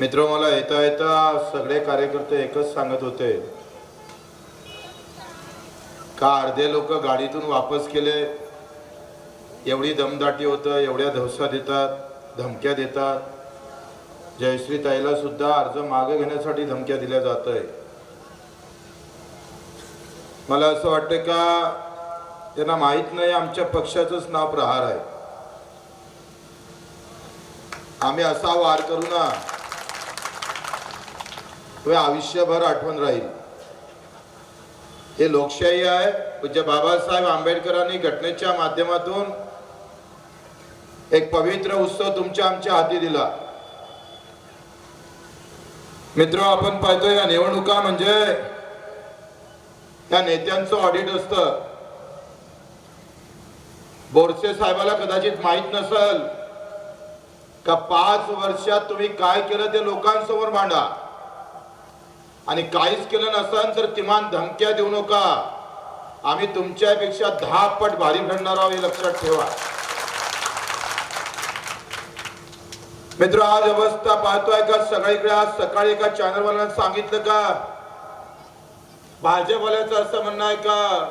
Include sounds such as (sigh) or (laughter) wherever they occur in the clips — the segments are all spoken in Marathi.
मित्र मला येता येता सगळे कार्यकर्ते एकच सांगत होते. का अर्धे लोक गाडीतून वापस केले? एवढी दमदाटी होतं एवढ्या धवसा देतात धमक्या देतात. जयश्री ताईला सुद्धा अर्ज मागे घेण्यासाठी धमक्या दिल्या जात आहे मला असं वाटतं का त्यांना माहीत नाही आमच्या पक्षाचंच नाव प्रहार आहे. आम्ही असा वार करू ना तो आयुष्यभर आठवण राहील. हे लोकशाही आहे. पूज्य बाबासाहेब आंबेडकरांनी घटनेच्या माध्यमातून एक पवित्र उत्सव तुमच्या आमच्या हाती दिला. मित्र आपण पाहतो या निवडणुका म्हणजे या नेत्यांचं ऑडिट असत. बोरसे साहेबाला कदाचित माहीत नसल का पाच वर्षात तुम्ही काय केलं ते लोकांसमोर मांडा. आणि काहीच केलं नसेल तर किमान धमक्या देऊ नका. आम्ही तुमच्यापेक्षा दहा पट भारी फेडणार आहोत हे लक्षात ठेवा. मित्र आज अवस्था पाहतोय का? सगळीकडे आज सकाळी एका चॅनलवाल्यांना सांगितलं का? भाजपवाल्याचं असं म्हणणं आहे का?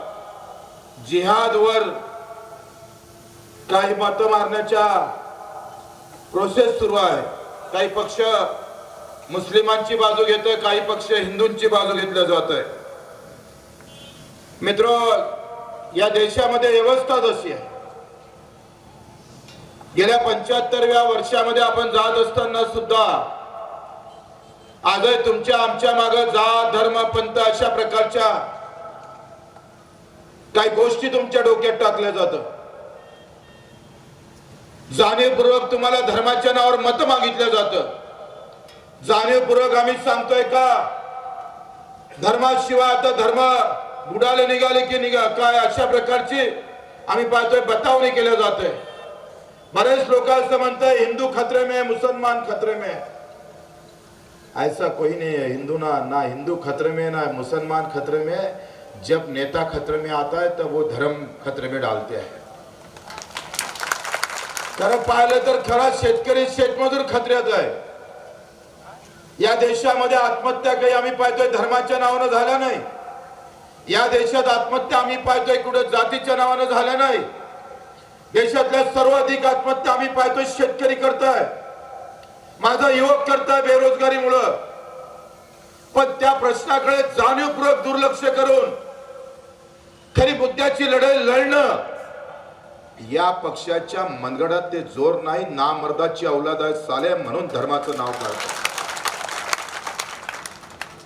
जिहादवर काही मतं मारण्याच्या प्रोसेस सुरू आहे. काही पक्ष मुस्लिमांची बाजू घेतोय काही पक्ष हिंदूंची बाजू घेतल्या जात आहे मित्र या देशामध्ये व्यवस्था जशी आहे. गेल्या पंच्याहत्तरव्या वर्षामध्ये आपण जात असताना सुद्धा आजही तुमच्या आमच्या माग जात धर्म पंथ अशा प्रकारच्या काही गोष्टी तुमच्या डोक्यात टाकल्या जातं. जाणीवपूर्वक तुम्हाला धर्माच्या नावावर मत मागितलं जातं. जाणीवपूर्वक आम्ही सांगतोय का? धर्माशिवाय आता धर्म बुडाले निघाले की निघा. काय? अशा प्रकारची आम्ही पाहतोय बतावणी केल्या जाते बरेच लोक असं म्हणतोय हिंदू खतरे में मुसलमान खतरे में. ऐसा कोई नहीं है हिंदू ना ना हिंदू खतरे में ना मुसलमान खतरे में. जब नेता खतरे में आता है तब वो धर्म खतरे में डालते हैं. खरं पाहिलं तर खरा शेतकरी शेतमजूर खतऱ्यात आहे या देशामध्ये आत्महत्या काही आम्ही पाहतोय धर्माच्या नावानं झाल्या नाही. या देशात आत्महत्या आम्ही पाहतोय कुठे जातीच्या नावानं झाल्या नाही. देशातल्या सर्वाधिक आत्महत्या आम्ही पाहतोय शेतकरी करताय. माझा युवक करताय बेरोजगारीमुळं. पण त्या प्रश्नाकडे जाणीवपूर्वक दुर्लक्ष करून खरी मुद्द्याची लढाई लढणं या पक्षाच्या मनगडात ते जोर नाही नामर्दाची औलाद आहे साले म्हणून धर्माचं नाव काढतात.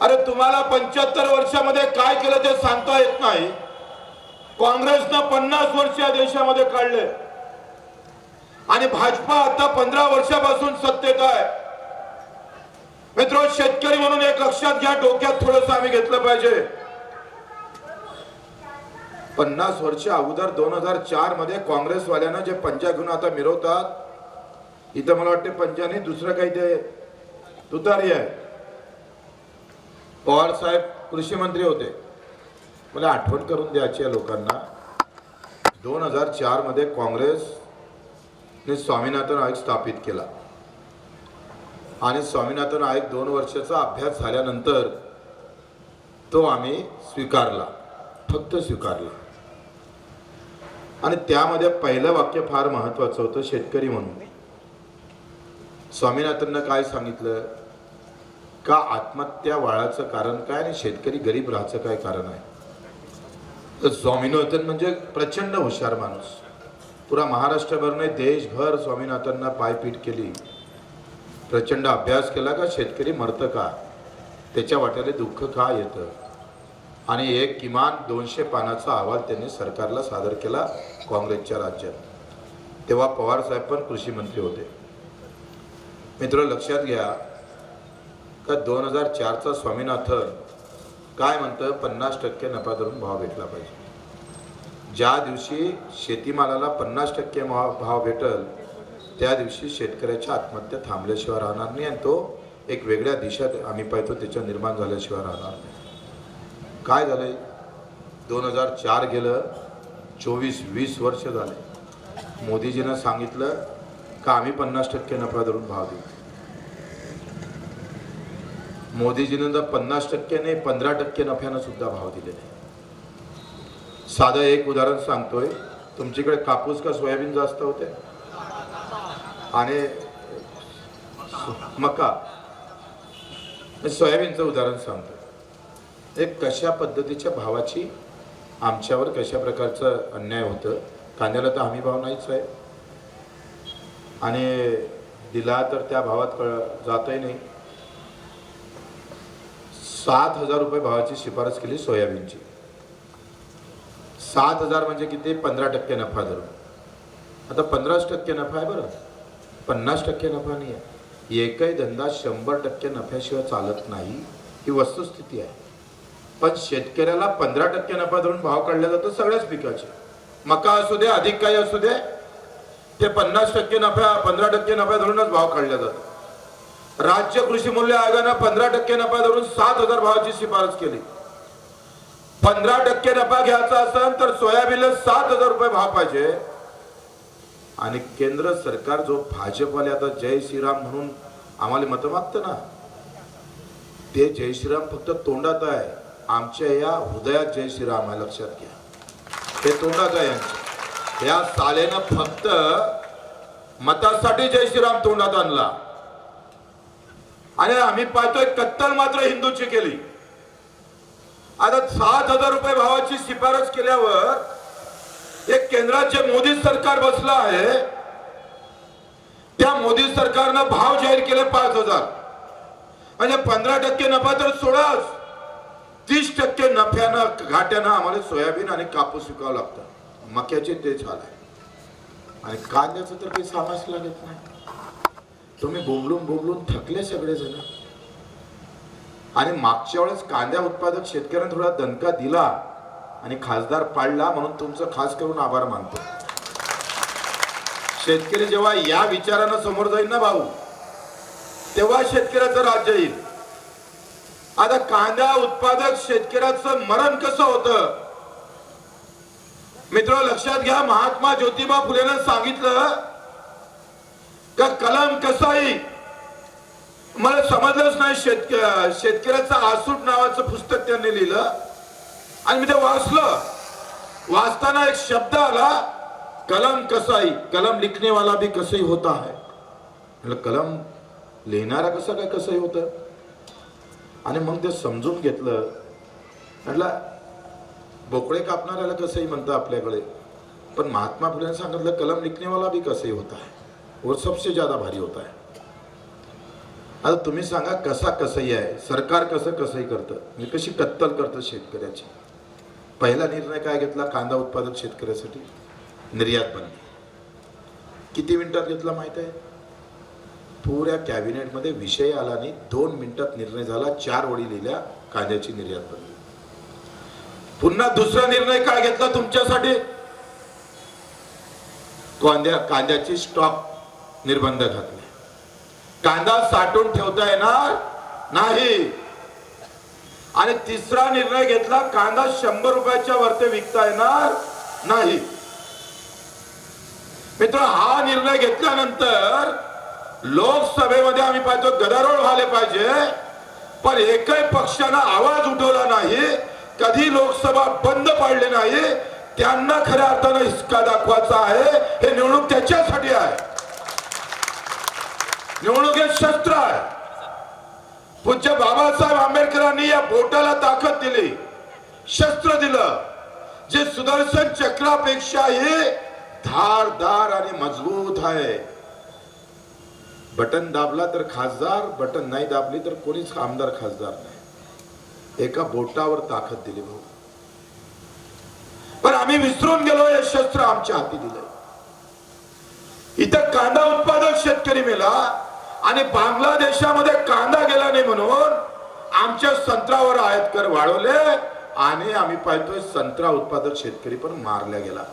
अरे तुम्हाला पंच्याहत्तर वर्षामध्ये काय केलं ते सांगता येत नाही. काँग्रेसनं पन्नास वर्ष या देशामध्ये काढले आणि भाजपा आता पंधरा वर्षापासून सत्तेत आहे. मित्र शेतकरी म्हणून एक लक्षात घ्या डोक्यात थोडस आम्ही घेतलं पाहिजे. पन्नास वर्ष अगोदर दोन हजार चारमध्ये काँग्रेसवाल्यानं जे पंजा घेऊन आता मिरवतात इथं मला वाटते पंजाने दुसरं काही ते तुतारी आहे. पवार साहेब कृषी मंत्री होते. मला आठवण करून द्यायची आहे लोकांना. दोन हजार चारमध्ये काँग्रेसने स्वामीनाथन आयोग स्थापित केला. आणि स्वामीनाथन आयोग दोन वर्षाचा अभ्यास झाल्यानंतर तो आम्ही स्वीकारला. फक्त स्वीकारला. आणि त्यामध्ये पहिलं वाक्य फार महत्वाचं होतं शेतकरी म्हणून. स्वामीनाथननं काय सांगितलं? का आत्महत्या वाळाचं कारण काय आणि शेतकरी गरीब राहायचं काय कारण आहे? तर स्वामीनाथन म्हणजे प्रचंड हुशार माणूस. पुरा महाराष्ट्रभरने देशभर स्वामीनाथांना पायपीट केली. प्रचंड अभ्यास केला का शेतकरी मरतं का? त्याच्या वाट्याला दुःख का येतं? आणि एक किमान दोनशे पानाचा अहवाल त्यांनी सरकारला सादर केला काँग्रेसच्या राज्यात. तेव्हा पवार साहेब पण कृषी मंत्री होते. मित्र लक्षात घ्या का दोन हजार चारचा स्वामीनाथन काय म्हणतं? पन्नास टक्के नफा धरून भाव भेटला पाहिजे. ज्या दिवशी शेतीमालाला पन्नास टक्के भाव भाव भेटल त्या दिवशी शेतकऱ्याच्या आत्महत्या थांबल्याशिवाय राहणार नाही आणि तो एक वेगळ्या दिशेत आम्ही पाहतो त्याच्या निर्माण झाल्याशिवाय राहणार नाही. काय झालंय? दोन हजार चार गेलं चोवीस वीस वर्ष झाले. मोदीजीनं सांगितलं का आम्ही पन्नास टक्के नफा धरून भाव देऊ? मोदीजीनं तर पन्नास टक्के नाही पंधरा टक्के नफ्यानं सुद्धा भाव दिलेले साधं एक उदाहरण सांगतोय. तुमच्याकडे कापूस का सोयाबीन जास्त होते? आणि मका. सोयाबीनचं उदाहरण सांगतो एक कशा पद्धतीच्या भावाची आमच्यावर कशा प्रकारचं अन्याय होतं? कांद्याला तर हमी भाव नाहीच आहे. आणि दिला तर त्या भावात कळ जातही नाही. सात हजार रुपये भावाची शिफारस केली सोयाबीनची. सात हजार म्हणजे किती? पंधरा टक्के नफा धरून. आता पंधराच टक्के नफा आहे बरं. पन्नास टक्के नफा नाही आहे. एकही धंदा शंभर टक्के नफ्याशिवाय चालत नाही. ही वस्तुस्थिती आहे. पण शेतकऱ्याला पंधरा टक्के नफा धरून भाव काढला जातो सगळ्याच पिकाचे. मका असू दे अधिक काही असू दे ते पन्नास टक्के नफ्या पंधरा टक्के नफ्या धरूनच भाव काढला जातो. राज्य कृषी मूल्य आयोगानं पंधरा टक्के नफा धरून सात हजार भावाची शिफारस केली. पंधरा टक्के नफा घ्यायचा असेल तर सोयाबीनला सात हजार रुपये भाव पाहिजे. आणि केंद्र सरकार जो भाजपवाले आता जय श्रीराम म्हणून आम्हाला मतं मागतं ना? ते जय श्रीराम फक्त तोंडात आहे. आमच्या या हृदयात जय श्रीराम आहे लक्षात घ्या. ते तोंडात आहे यांच्या या सालेनं फक्त मतासाठी जय श्रीराम तोंडात आणला. आणि आम्ही पाहतोय कत्तल मात्र हिंदूची केली. आता सात हजार रुपये भावाची शिफारस केल्यावर एक केंद्राचे मोदी सरकार बसलं आहे. त्या मोदी सरकारनं भाव जाहीर केले पाच हजार. म्हणजे पंधरा टक्के नफा तर सोडाच. तीस टक्के नफ्यानं घाट्यानं आम्हाला सोयाबीन आणि कापूस विकावं लागतं. मक्याचे तेच हाल आहे आणि कांद्याचं तर काही सामास लागत नाही. तुम्ही बोंबलून बोंबलून थकले सगळेजण आणि मागच्या वेळेस कांद्या उत्पादक शेतकऱ्यांना थोडा दणका दिला आणि खासदार पाडला म्हणून तुमचं खास करून आभार मानतो. शेतकरी जेव्हा या विचारानं समोर जाईल ना भाऊ तेव्हा शेतकऱ्याचं राज्य येईल. आता कांदा उत्पादक शेतकऱ्याचं मरण कसं होतं? मित्र लक्षात घ्या महात्मा ज्योतिबा फुलेनं सांगितलं का कलम कसाई? मला समजलंच नाही शेतक शेतकऱ्याचं आसूट नावाचं पुस्तक त्यांनी लिहिलं. आणि मी ते वाचलं. वाचताना एक शब्द आला कलम कसाई. कलम लिखने वाला भी कसही होता है म्हटलं कलम लिहिणारा कसं काय कसंही होतं? आणि मग ते समजून घेतलं. म्हटलं बोकळे कापणाऱ्याला कसंही म्हणतं आपल्याकडे. पण महात्मा फुलेने सांगितलं कलम लिखने वाला भी कसंही होता है वो सबसे ज्यादा भारी होता है। आता तुम्ही सांगा कसा कसंही आहे सरकार कसं कसंही करतं? म्हणजे कशी कत्तल करतं शेतकऱ्याची? पहिला निर्णय काय घेतला? कांदा उत्पादक शेतकऱ्यासाठी? निर्यात बंदी. किती मिनिटात घेतला माहीत आहे? पुऱ्या कॅबिनेटमध्ये विषय आला आणि दोन मिनिटात निर्णय झाला. चार ओळी लिहिल्या. कांद्याची निर्यात बंदी. पुन्हा दुसरा निर्णय काय घेतला तुमच्यासाठी? कांद्या कांद्याची स्टॉक निर्बंध घातले. कांदा साठवून ठेवता येणार नाही. आणि तिसरा निर्णय घेतला कांदा शंभर रुपयाच्या वरती विकता येणार नाही. मित्र हा निर्णय घेतल्यानंतर लोकसभेमध्ये आम्ही पाहतो गदारोळ व्हायला पाहिजे. पण एकही पक्षानं आवाज उठवला नाही कधी लोकसभा बंद पाडली नाही त्यांना खऱ्या अर्थानं हिसका दाखवायचा आहे हे निवडणूक त्याच्यासाठी आहे. निवडणूक हे शस्त्र आहे. पूज्य बाबासाहेब आंबेडकरांनी या बोटाला ताकद दिली शस्त्र दिलं जे सुदर्शन चक्रापेक्षाही धारदार आणि मजबूत आहे. बटन दाबला तर खासदार बटन नाही दाबली तर कोणीच आमदार खासदार नाही. एका बोटावर ताकद दिली भाऊ. पण आम्ही विसरून गेलो हे शस्त्र आमच्या हाती दिलं इथं कांदा उत्पादक शेतकरी मेला आणि बांगलादेशामध्ये कांदा गेला नाही म्हणून आमच्या संत्रावर आयात कर वाढवले आणि आम्ही पाहतोय संत्रा उत्पादक शेतकरी पण मारला गेला.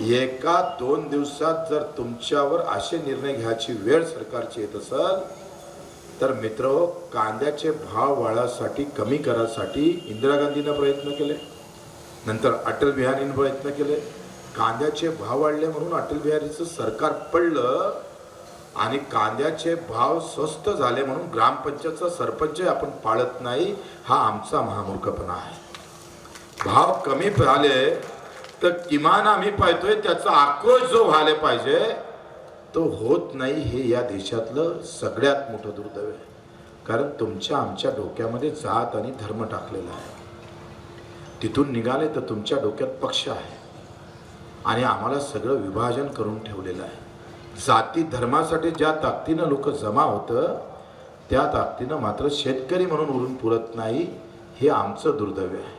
एका दोन दिवसात जर तुमच्यावर असे निर्णय घ्यायची वेळ सरकारची येत असेल तर मित्र कांद्याचे भाव वाढासाठी कमी करासाठी इंदिरा गांधीनं प्रयत्न केले. नंतर अटल बिहारीनं प्रयत्न केले. कांद्याचे भाव वाढले म्हणून अटल बिहारीचं सरकार पडलं आणि कांद्याचे भाव स्वस्त झाले म्हणून ग्रामपंचायतचा सरपंच आपण पाळत नाही हा आमचा महामूर्खपणा आहे. भाव कमी झाले तर किमान आम्ही पाहतोय त्याचा आक्रोश जो व्हायला पाहिजे तो होत नाही हे या देशातलं सगळ्यात मोठं दुर्दैव आहे. कारण तुमच्या आमच्या डोक्यामध्ये जात आणि धर्म टाकलेला आहे. तिथून निघाले तर तुमच्या डोक्यात पक्ष आहे. आणि आम्हाला सगळं विभाजन करून ठेवलेलं आहे. जाती धर्मासाठी ज्या ताकदीनं लोक जमा होतं त्या ताकदीनं मात्र शेतकरी म्हणून उरून पुरत नाही हे आमचं दुर्दैव आहे.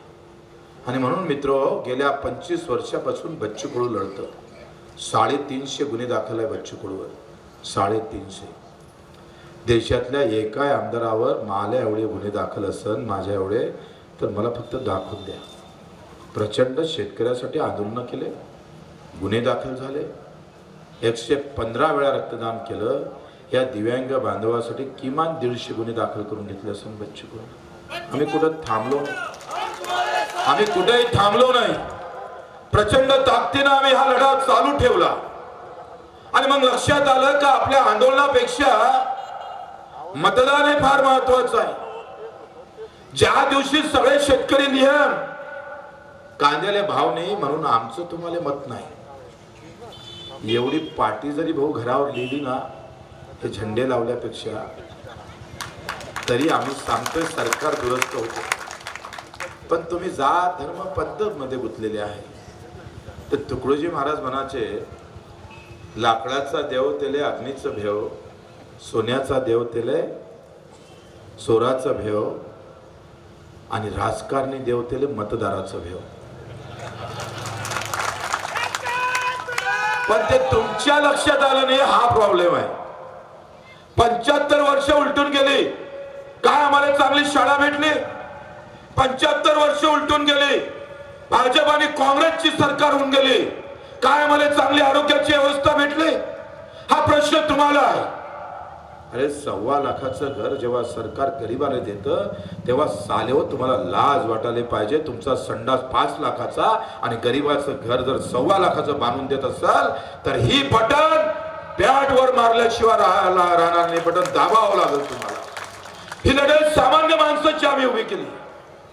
आणि म्हणून मित्र गेल्या पंचवीस वर्षापासून बच्चू कडू लढतं. साडेतीनशे गुन्हे दाखल आहे बच्चू कडूवर साडेतीनशे. देशातल्या एका आमदारावर मला एवढे गुन्हे दाखल असन माझ्या एवढे तर मला फक्त दाखवून द्या. प्रचंड शेतकऱ्यासाठी आंदोलनं केले गुन्हे दाखल झाले एकशे पंधरा वेळा रक्तदान केलं या दिव्यांग बांधवासाठी किमान दीडशे गुन्हे दाखल करून घेतले असून बच्चू कडू आम्ही कुठं थांबलो नाही. आम्ही कुठेही थांबलो नाही. प्रचंड ताकदीनं आम्ही हा लढा चालू ठेवला. आणि मग लक्षात आलं का आपल्या आंदोलनापेक्षा मतदान हे फार महत्वाचं आहे. ज्या दिवशी सगळे शेतकरी नियम कांद्याला भाव नाही म्हणून आमचं तुम्हाला मत नाही. एवढी पाटी जरी भाऊ घरावर लिहिली ना हे झेंडे लावल्यापेक्षा तरी आम्ही सांगतोय सरकार दुरुस्त होते. पण तुम्ही जात धर्म पद्धत मध्ये गुंतलेले आहे. तर तुकडोजी महाराज म्हणाचे लाकडाचा देव तेले अग्नीचं भेव सोन्याचा देव तेले सोराचं भेव आणि राजकारणी देवतेले मतदाराचं भेव. पण ते तुमच्या लक्षात आलं नाही हा प्रॉब्लेम आहे. पंच्याहत्तर वर्ष उलटून गेली. काय आम्हाला चांगली शाळा भेटली? पंच्याहत्तर वर्ष उलटून गेली. भाजप आणि काँग्रेसची सरकार होऊन गेली. काय आम्हाला चांगली आरोग्याची व्यवस्था भेटली? हा प्रश्न तुम्हाला आहे. अरे सव्वा लाखाचं घर जेव्हा सरकार गरिबाने देतं तेव्हा सालेव तुम्हाला लाज वाटायला पाहिजे. तुमचा संडास पाच लाखाचा आणि गरिबाचं घर जर सव्वा लाखाचं बांधून देत असाल तर ही बटन पॅट वर मारल्याशिवाय राहायला राहणार नाही. बटन दाबावं लागेल तुम्हाला. ही लढाई सामान्य माणसाची आम्ही उभी केली.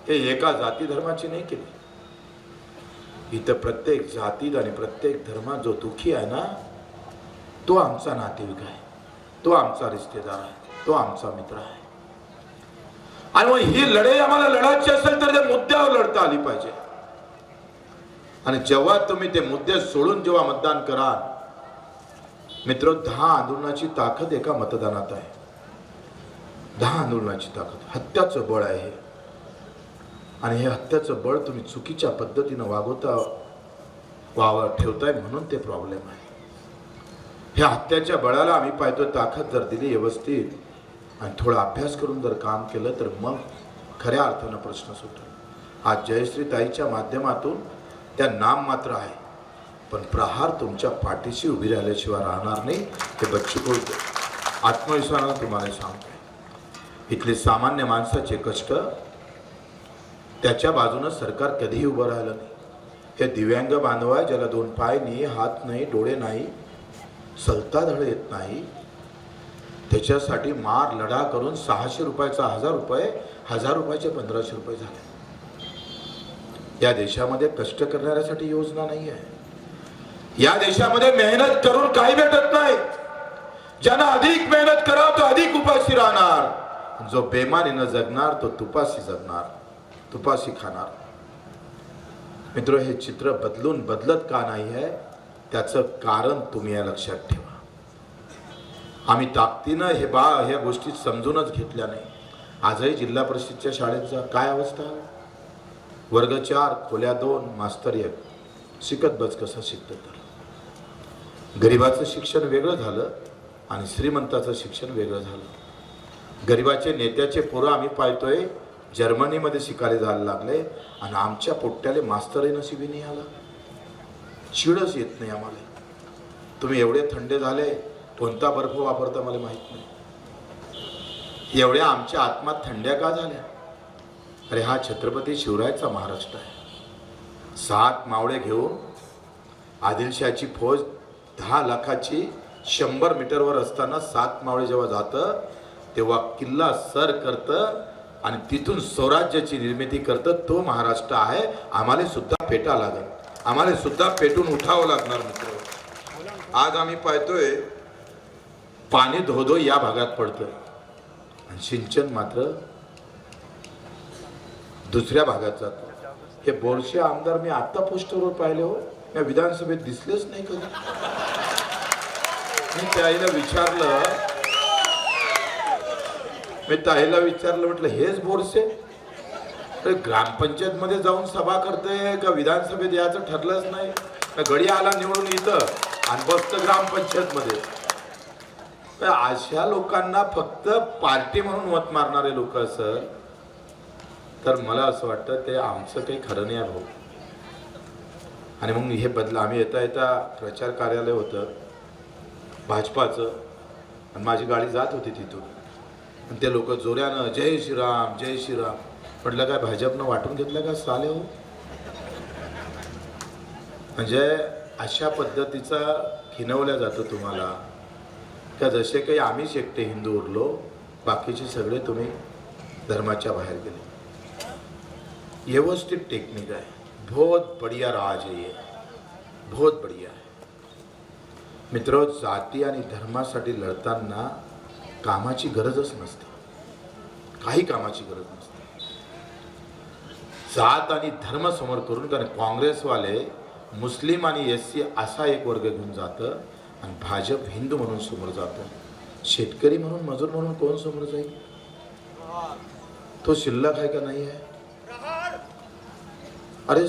हे एका जाती धर्माची नाही केली. इथं प्रत्येक जातीत आणि प्रत्येक धर्मात जो दुखी आहे ना तो आमचा नातेवाईक आहे. तो आमचा रिश्तेदार आहे. तो आमचा मित्र आहे. आणि मग ही लढाई आम्हाला लढायची असेल तर त्या मुद्द्यावर लढता आली पाहिजे. आणि जेव्हा तुम्ही ते मुद्दे सोडून जेव्हा मतदान कराल मित्र दहा आंदोलनाची ताकद एका मतदानात आहे. दहा आंदोलनाची ताकद. हत्याचं बळ आहे हे. आणि हे हत्याचं बळ तुम्ही चुकीच्या पद्धतीनं वागवता वावर ठेवताय म्हणून ते प्रॉब्लेम आहे. ह्या हत्याच्या बळाला आम्ही पाहतो ताकद जर दिली व्यवस्थित आणि थोडा अभ्यास करून जर काम केलं तर मग खऱ्या अर्थानं प्रश्न सुटेल आज जयश्री ताईच्या माध्यमातून त्या नाम मात्र आहे. पण प्रहार तुमच्या पाठीशी उभी राहिल्याशिवाय राहणार नाही हे बच्चू बोलतो आत्मविश्वासानं तुम्हाला सांगतोय. इथले सामान्य माणसाचे कष्ट त्याच्या बाजूनं सरकार कधीही उभं राहिलं नाही. हे दिव्यांग बांधव आहे ज्याला दोन पाय नाही हात नाही डोळे नाही धड येत नाही. त्याच्यासाठी मार लढा करून सहाशे रुपयाचा हजार रुपये हजार रुपयाचे पंधराशे रुपये झाले. या देशामध्ये कष्ट करणाऱ्यासाठी योजना नाही आहे. या देशामध्ये मेहनत करून काही भेटत नाही. ज्यांना अधिक मेहनत करावं तो अधिक उपाशी राहणार. जो बेमानीनं जगणार तो तुपाशी जगणार तुपाशी खाणार. मित्र हे चित्र बदलून बदलत का नाही आहे? त्याचं कारण तुम्ही या लक्षात ठेवा. आम्ही ताकदीनं हे बा ह्या गोष्टी समजूनच घेतल्या नाही. आजही जिल्हा परिषदच्या शाळेचा काय अवस्था? वर्ग चार खोल्या दोन मास्तर एक. शिकत बस कसं शिकतं तर? गरिबाचं शिक्षण वेगळं झालं आणि श्रीमंताचं शिक्षण वेगळं झालं. गरिबाचे नेत्याचे पोरं आम्ही पाहतोय जर्मनीमध्ये शिकायला जायला लागले आणि आमच्या पोट्ट्याला मास्तरही नशिबी नाही आला. चिडच येत नाही आम्हाला. तुम्ही एवढे थंडे झाले कोणता बर्फ वापरता मला माहीत नाही. एवढ्या आमच्या आत्मात थंड्या का झाल्या? अरे हा छत्रपती शिवरायचा महाराष्ट्र आहे. सात मावळे घेऊन आदिलशाची फौज दहा लाखाची शंभर मीटरवर असताना सात मावळे जेव्हा जातं तेव्हा किल्ला सर करतं आणि तिथून स्वराज्याची निर्मिती करतं तो महाराष्ट्र आहे. आम्हाला सुद्धा पेटा लागेल. आम्हाला सुद्धा पेटून उठावं लागणार मित्र. आज आम्ही पाहतोय पाणी धोधो या भागात पडतोय. आणि सिंचन मात्र दुसऱ्या भागात जातं. हे बोरशे आमदार मी आता पोस्टरवर पाहिले हो. या विधानसभेत दिसलेच नाही कधी. मी त्याईला विचारलं मी ताईला विचारलं म्हटलं हेच बोरसे तर ग्रामपंचायतमध्ये जाऊन सभा करते का विधानसभेत याचं ठरलंच नाही. तर गडी आला निवडून इथं आणि बसतं ग्रामपंचायत मध्ये तर अशा लोकांना फक्त पार्टी म्हणून मत मारणारे लोक असं तर मला असं वाटतं ते आमचं काही खरं नाही आहे भाऊ. आणि मग हे बदल आम्ही येता येता प्रचार कार्यालय होतं भाजपाचं आणि माझी गाडी जात होती तिथून. आणि ते लोक जोऱ्यानं जय श्रीराम जय श्रीराम. म्हटलं काय? भाजपनं वाटून घेतलं का साले हो? म्हणजे अशा पद्धतीचा खिनवल्या जातो तुम्हाला. का जसे काही आम्हीच एकटे हिंदू उरलो बाकीचे सगळे तुम्ही धर्माच्या बाहेर गेले. व्यवस्थित टेक्निक आहे. बहुत बढ़िया राज आहे ये बहुत बढ़िया आहे. मित्र जाती आणि धर्मासाठी लढताना कामाची गरजच नसते. काही कामाची गरज नसते. जात आणि धर्म समोर करून कारण काँग्रेसवाले मुस्लिम आणि एस सी असा एक वर्ग घेऊन जातं आणि भाजप हिंदू म्हणून समोर जातं. शेतकरी म्हणून मजूर म्हणून कोण समोर जाईल? तो शिल्लक आहे का नाही आहे? अरे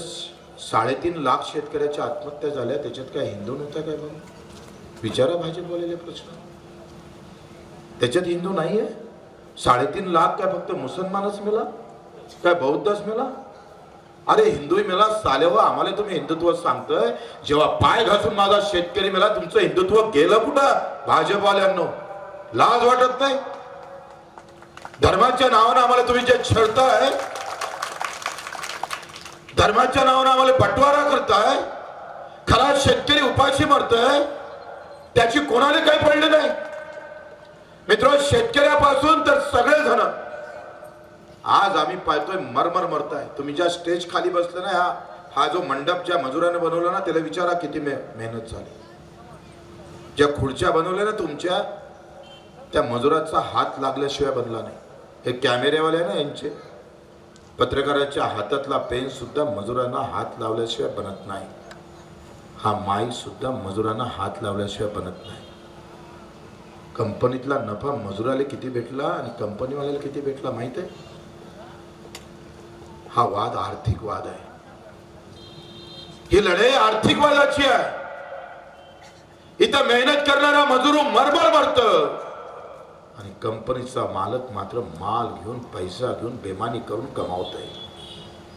साडेतीन लाख शेतकऱ्याच्या आत्महत्या झाल्या त्याच्यात काय हिंदू नव्हता काय बघ विचारा भाजपवालेले प्रश्न. त्याच्यात हिंदू नाही आहे साडेतीन लाख काय फक्त मुसलमानच मिळा काय बौद्धच मिळा अरे हिंदू मला चालेव आम्हाला तुम्ही हिंदुत्व सांगतोय. जेव्हा पाय घासून माझा शेतकरी मला तुमचं हिंदुत्व गेलं कुठं? भाजपवाल्यांनो लाज वाटत नाही? धर्माच्या नावानं आम्हाला तुम्ही जे छळताय धर्माच्या नावानं आम्हाला बटवारा करताय खरा शेतकरी उपाशी मरतोय त्याची कोणाला काही पडले नाही? मित्र शेतकऱ्यापासून तर सगळे जण आज आम्ही पाहतोय मरमर मरताय. तुम्ही ज्या स्टेज खाली बसले ना हा हा जो मंडप ज्या मजुराने बनवला ना त्याला विचारा किती मे मेहनत झाली. ज्या खुर्च्या बनवल्या ना तुमच्या त्या मजुराचा हात लागल्याशिवाय बनला नाही. हे कॅमेरेवाले आहे ना यांचे. पत्रकाराच्या हातातला पेन सुद्धा मजुरांना हात लावल्याशिवाय बनत नाही. हा माई सुद्धा मजुरांना हात लावल्याशिवाय बनत नाही. कंपनीतला नफा मजुराला किती भेटला आणि कंपनीवाल्याला किती भेटला माहीत आहे? हा वाद आर्थिक वाद आहे. ही लढाई आर्थिक वादाची आहे. इथं मेहनत करणारा मजूर मरमर मरत. आणि कंपनीचा मालक मात्र माल घेऊन पैसा घेऊन बेमानी करून कमावत आहे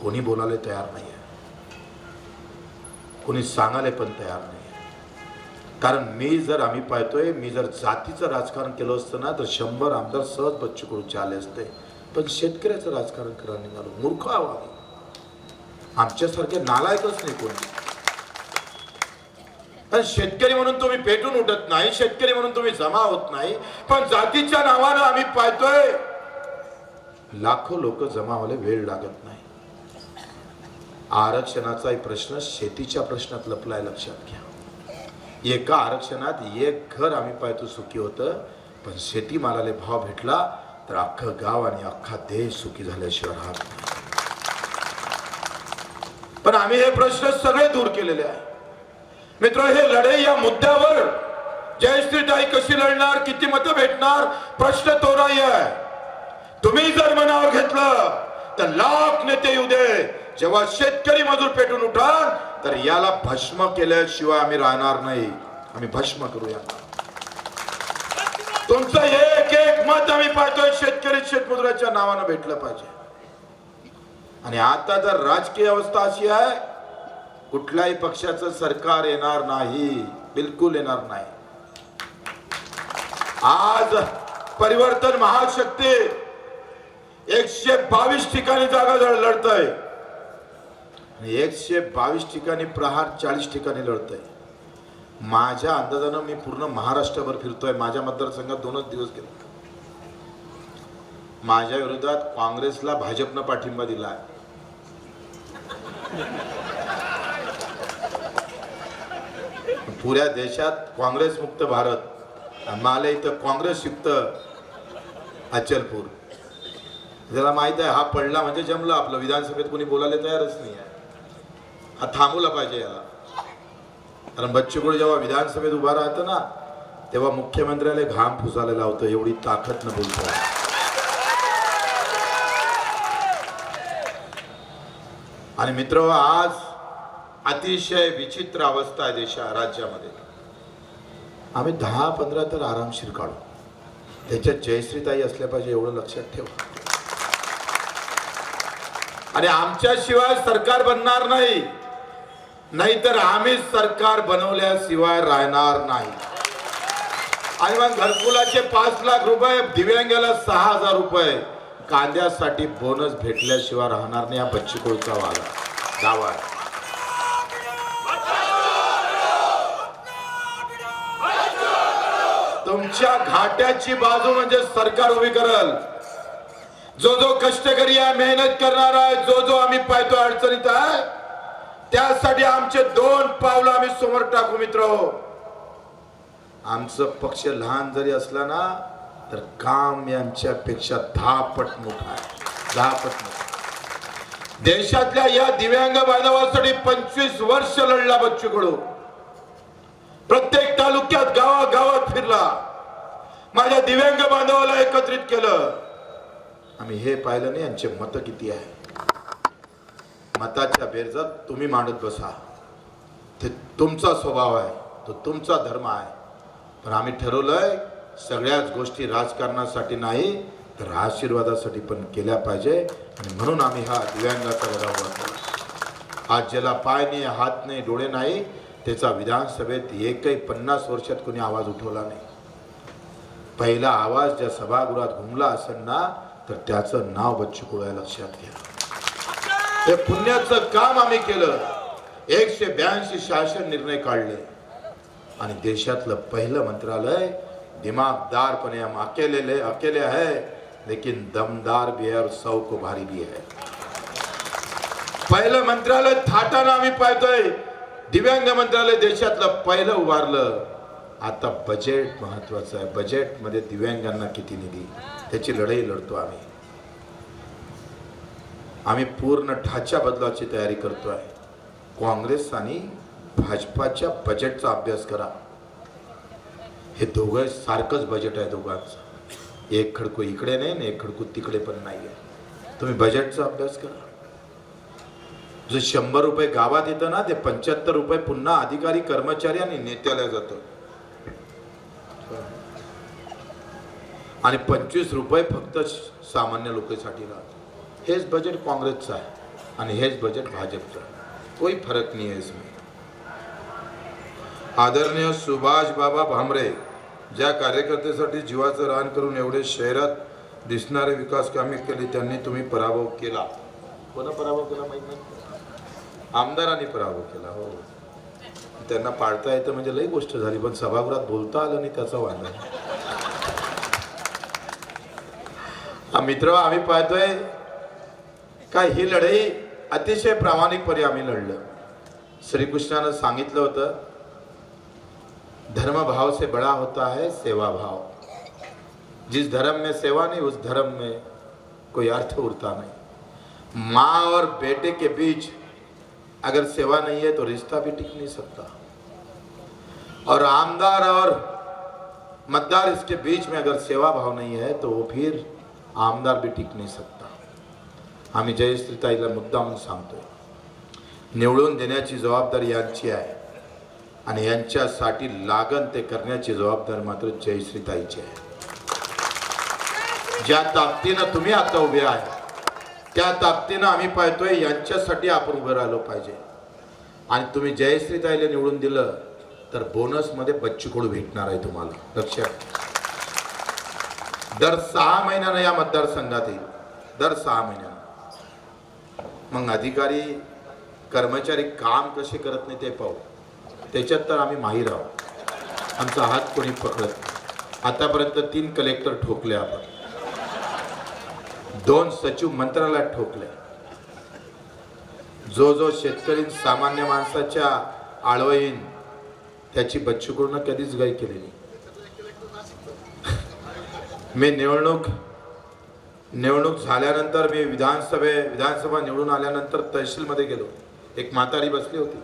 कोणी बोलायला तयार नाही आहे कोणी सांगायला पण तयार नाही कारण मी जर आम्ही पाहतोय मी जर जातीचं राजकारण केलं असतं ना तर शंभर आमदार सहज बच्चू करून आले असते. पण शेतकऱ्याचं राजकारण करायला निघालो. मूर्ख आवाज. आमच्यासारखे नालायकच नाही कोणी. पण शेतकरी म्हणून तुम्ही पेटून उठत नाही शेतकरी म्हणून तुम्ही जमा होत नाही पण जातीच्या नावानं आम्ही पाहतोय लाखो लोक जमा व्हायला वेळ लागत नाही. आरक्षणाचा प्रश्न शेतीच्या प्रश्नात लपलाय लक्षात घ्या. एका आरक्षणात एक घर आम्ही पाहतो सुखी होतं पण शेतीमालाला भाव भेटला तर अख्खं गाव आणि अख्खा देश सुखी झाल्याशिवाय राहत पण आम्ही हे प्रश्न सगळे दूर केलेले आहे. मित्र हे लढे या मुद्द्यावर जयश्रीताई कशी लढणार किती मतं भेटणार प्रश्न तो नाही आहे. तुम्ही जर मनावर घेतलं तर लाख नेते येऊ दे. जेव्हा शेतकरी मजूर पेटून उठाल तर याला भस्म केल्याशिवाय आम्ही राहणार नाही. आम्ही भस्म करूया. तुमचं एक एक मत आम्ही पाहतोय शेतकरी शेतमजुराच्या नावानं भेटलं पाहिजे. आणि आता जर राजकीय अवस्था अशी आहे कुठल्याही पक्षाचं सरकार येणार नाही बिलकुल येणार नाही. आज परिवर्तन महाशक्ती एकशे बावीस ठिकाणी जागा जर लढतय. आणि एकशे बावीस ठिकाणी प्रहार चाळीस ठिकाणी लढतय. माझ्या अंदाजानं मी पूर्ण महाराष्ट्रभर फिरतोय. माझ्या मतदारसंघात दोनच दिवस गेलो. माझ्या विरोधात काँग्रेसला भाजपनं पाठिंबा दिला आहे. पुऱ्या देशात काँग्रेस मुक्त भारत मला इथं काँग्रेस युक्त अचलपूर. त्याला माहीत आहे हा पडला म्हणजे जमलं आपलं. विधानसभेत कोणी बोलायला तयारच नाही आहे हा थांबवला पाहिजे याला. कारण बच्चूकडे जेव्हा विधानसभेत उभा राहतं ना तेव्हा मुख्यमंत्र्याला घाम फुसायला लावतं एवढी ताकद न बोलतो. आणि मित्र आज अतिशय विचित्र अवस्था आहे देशा राज्यामध्ये. आम्ही दहा पंधरा तर आरामशीर काढू. त्याच्यात जयश्रीताई असल्या पाहिजे एवढं लक्षात ठेवा. आणि आमच्याशिवाय सरकार बनणार नाही. नाहीतर आम्ही सरकार बनवल्याशिवाय राहणार नाही. आणि मग घरकुलाचे पाच लाख रुपये दिव्यांगाला सहा हजार रुपये. कांद्यासाठी बोनस भेटल्याशिवाय राहणार नाही या बच्चीकोळचा वाला दावा तुमच्या घाट्याची बाजू म्हणजे सरकार उभी करल. जो जो कष्टकरी आहे मेहनत करणार आहे जो जो आम्ही पाहतो अडचणीत आहे त्यासाठी आमचे दोन पावलं आम्ही समोर टाकू मित्र. आमचं पक्ष लहान जरी असला ना तर काम यांच्यापेक्षा दहा पट मोठा आहे. दहा पट मोठा. देशातल्या या दिव्यांग बांधवासाठी पंचवीस वर्ष लढला बच्चू कडू प्रत्येक तालुक्यात गावागावात फिरला. माझ्या दिव्यांग बांधवाला एकत्रित केलं. आम्ही हे पाहिलं नाही यांचे मत किती आहे? मताच्या बेरजात तुम्ही मांडत बसा. ते तुमचा स्वभाव आहे तो तुमचा धर्म आहे. पण आम्ही ठरवलंय सगळ्याच गोष्टी राजकारणासाठी नाही तर आशीर्वादासाठी पण केल्या पाहिजे. आणि म्हणून आम्ही हा दिव्यांगाचा लढा उभा आज ज्याला पाय नाही हात नाही डोळे नाही त्याचा विधानसभेत एकही पन्नास वर्षात कोणी आवाज उठवला नाही. पहिला आवाज ज्या सभागृहात घुमला असेल ना तर त्याचं नाव बच्चू कडू लक्षात घ्या. हे पुण्याचं काम आम्ही केलं. एकशे ब्याऐंशी शासन निर्णय काढले. आणि देशातलं पहिलं मंत्रालय दिमागदारपणे हम अकेले अकेले आहे. लेकिन दमदार भी है और सौ को भारी भी है पहिलं मंत्रालय थाटानं आम्ही पाहतोय. दिव्यांग मंत्रालय देशातलं पहिलं उभारलं. आता बजेट महत्वाचं आहे. बजेटमध्ये दिव्यांगांना किती निधी? त्याची लढाई लढतो आम्ही. आम्ही पूर्ण ढाच्या बदलाची तयारी करतो आहे. काँग्रेस आणि भाजपाच्या बजेटचा अभ्यास करा. हे दोघं सारखंच बजेट आहे दोघांचं. एक खडकू इकडे नाही आणि एक खडकू तिकडे पण नाही आहे तुम्ही बजेटचा अभ्यास करा. जे शंभर रुपये गावात येतं ना ते पंच्याहत्तर रुपये पुन्हा अधिकारी कर्मचारी आणि नेत्याला जातं. आणि पंचवीस रुपये फक्त सामान्य लोकांसाठी राहत हेच बजेट काँग्रेसचं आहे आणि हेच बजेट भाजपचं आहे. कोई फरक नाही आहे इसमें. आदरणीय सुभाष बाबा भामरे ज्या कार्यकर्त्यासाठी जीवाचं रान करून एवढे शहरात दिसणारे विकास कामे केली त्यांनी तुम्ही पराभव केला. कोणा पराभव केला माहीत नाही? आमदारांनी पराभव केला हो. त्यांना पाळता येतं म्हणजे लई गोष्ट झाली पण सभागृहात बोलता आलं नाही त्याचा वादा हा मित्र आम्ही पाहतोय काय ही लढाई अतिशय प्रामाणिकपणे आम्ही लढलं. श्रीकृष्णानं सांगितलं होतं धर्म भाव से बड़ा होता है सेवा भाव जिस धर्म में सेवा नहीं, उस धर्म में कोई अर्थ उड़ता नहीं. माँ और बेटे के बीच अगर सेवा नहीं है तो रिश्ता भी टिक नहीं सकता. और आमदार और मतदार इसके बीच में अगर सेवा भाव नहीं है तो वो फिर आमदार भी टिक नहीं सकता. आम्ही जयश्रीताईला मुद्दाम सांगतोय. निवडून देण्याची जबाबदारी यांची आहे. आणि यांच्यासाठी लागण ते करण्याची जबाबदारी मात्र जयश्रीताईची आहे. ज्या ताकदीनं तुम्ही आता उभे आहे त्या ताकदीनं आम्ही पाहतोय यांच्यासाठी आपण उभं राहिलो पाहिजे. आणि तुम्ही जयश्रीताईला निवडून दिलं तर बोनसमध्ये बच्चूकडू भेटणार आहे तुम्हाला. लक्षात दर सहा महिन्यानं या मतदारसंघात येईल. दर सहा महिन्यानं. मग अधिकारी कर्मचारी काम कसे करत नाही ते पाहू. त्याच्यात तर आम्ही माहीर आहोत. आमचा हात कोणी पकडत आतापर्यंत तीन कलेक्टर ठोकले आपण. दोन सचिव मंत्रालयात ठोकले. जो जो शेतकरी सामान्य माणसाच्या आळवईन त्याची बच्चूकडून कधीच गाय केलेली (laughs) मी निवडणूक निवडणूक झाल्यानंतर मी विधानसभे विधानसभा निवडून आल्यानंतर तहसीलमध्ये गेलो. एक म्हातारी बसली होती.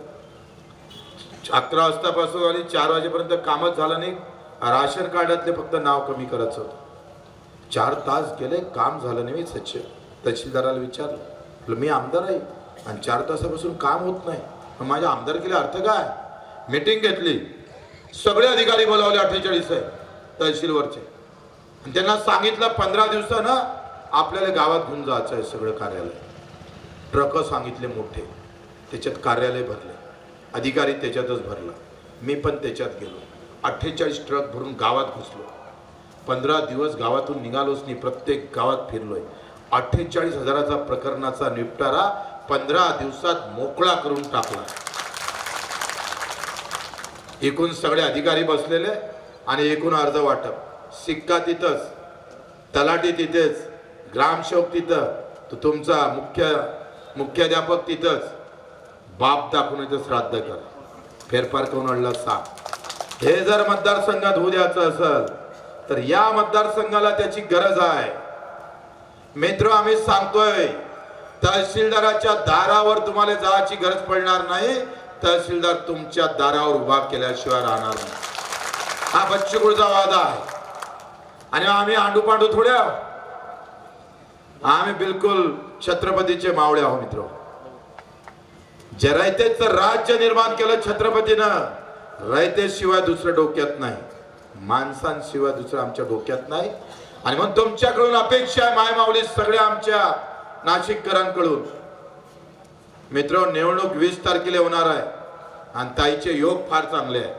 अकरा वाजतापासून आणि चार वाजेपर्यंत कामच झालं नाही. राशन कार्डातले फक्त नाव कमी करायचं होतं. चार तास गेले काम झालं नाही मी सचिव तहसीलदाराला विचारलं. मी आमदार आहे आणि चार तासापासून काम होत नाही. मग माझ्या आमदारकीला अर्थ काय? मीटिंग घेतली. सगळे अधिकारी बोलावले अठ्ठेचाळीस आहे तहसीलवरचे. आणि त्यांना सांगितलं पंधरा दिवसानं आपल्याला गावात घेऊन जायचं आहे सगळं कार्यालय. ट्रक सांगितले मोठे. त्याच्यात कार्यालय भरले. अधिकारी त्याच्यातच भरला. मी पण त्याच्यात गेलो. अठ्ठेचाळीस ट्रक भरून गावात घुसलो. पंधरा दिवस गावातून निघालोच नाही. प्रत्येक गावात फिरलोय. अठ्ठेचाळीस हजाराचा प्रकरणाचा निपटारा पंधरा दिवसात मोकळा करून टाकला. एकूण सगळे अधिकारी बसलेले आणि एकूण अर्ज वाटप सिक्का तिथंच. तलाठी तिथेच. ग्रामसेवक तिथं तो तुमचा मुख्य मुख्याध्यापक तिथंच. बाप दाखवण्याचं इथं श्राद्ध कर. फेरफार करून आणलं सांग. हे जर मतदारसंघात होऊ द्यायचं असेल तर या मतदारसंघाला त्याची गरज आहे. मित्र आम्ही सांगतोय तहसीलदाराच्या दारावर तुम्हाला जायची गरज पडणार नाही. तहसीलदार तुमच्या दारावर उभा केल्याशिवाय राहणार नाही. हा बच्चूकुळचा वादा आहे. आणि आम्ही आंडू पांडू थोड्या आम्ही बिलकुल छत्रपतीचे मावळे आहो मित्र. जे रयतेच राज्य निर्माण केलं छत्रपतीनं. रयतेशिवाय दुसरं डोक्यात नाही. माणसांशिवाय दुसरं आमच्या डोक्यात नाही. आणि मग तुमच्याकडून अपेक्षा आहे मायमाऊली सगळ्या आमच्या नाशिककरांकडून. मित्र निवडणूक वीस तारखेला होणार आहे. आणि ताईचे योग फार चांगले आहे.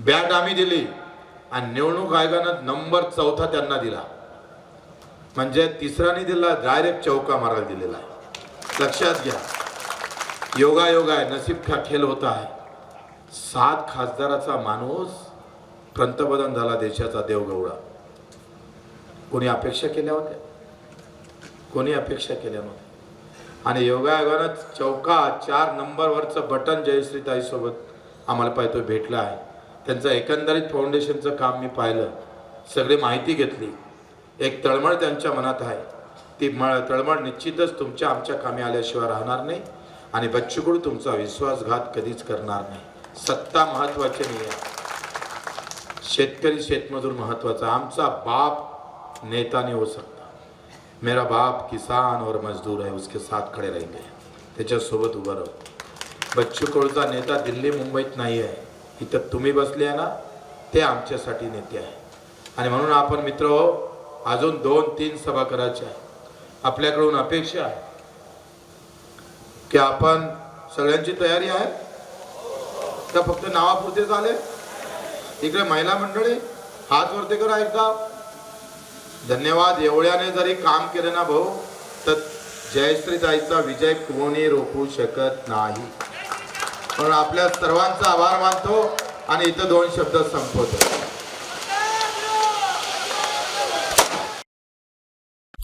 बॅट आम्ही दिली. आणि निवडणूक आयोगानं नंबर चौथा त्यांना दिला. म्हणजे तिसराने दिला डायरेक्ट चौका मारायला दिलेला आहे. लक्षात घ्या. योगा योगा आहे नसीब का खेल होता आहे. सात खासदाराचा माणूस पंतप्रधान झाला देशाचा देवगौडा. कोणी अपेक्षा केल्या होत्या? कोणी अपेक्षा केल्या नव्हत्या? आणि योगायोगानं चौका चार नंबरवरचं बटन जयश्री ताईसोबत आम्हाला पाहतो भेटला आहे. त्यांचं एकंदरीत फाउंडेशनचं काम मी पाहिलं. सगळी माहिती घेतली. एक तळमळ त्यांच्या मनात आहे. ती मळ तळमळ निश्चितच तुमच्या आमच्या कामी आल्याशिवाय राहणार नाही आणि बच्चूकडू तुमचा विश्वासघात कधीच करणार नाही. सत्ता महत्वाची नाही आहे. शेतकरी शेतमजूर महत्त्वाचा आमचा बाप नेता नाही हो सकता मेरा बाप किसान और मजदूर है उसके साथ खड़े राहिले त्याच्यासोबत उभं राहू. बच्चू नेता दिल्ली मुंबईत नाही आहे. इथं तुम्ही बसले आहे ना ते आमच्यासाठी नेते आहे. आणि म्हणून आपण मित्र हो अजून दोन तीन सभा करायच्या आहे आपल्याकडून अपेक्षा आहे की आपण सगळ्यांची तयारी आहे? का फक्त नावापुरते झाले इकडे महिला मंडळी हात वरती करा एकदा. धन्यवाद एवढ्याने जरी काम केलं ना भाऊ तर जयश्रीताईचा विजय कोणी रोखू शकत नाही. पण आपल्या सर्वांचा आभार मानतो आणि इथं दोन शब्द संपवतो.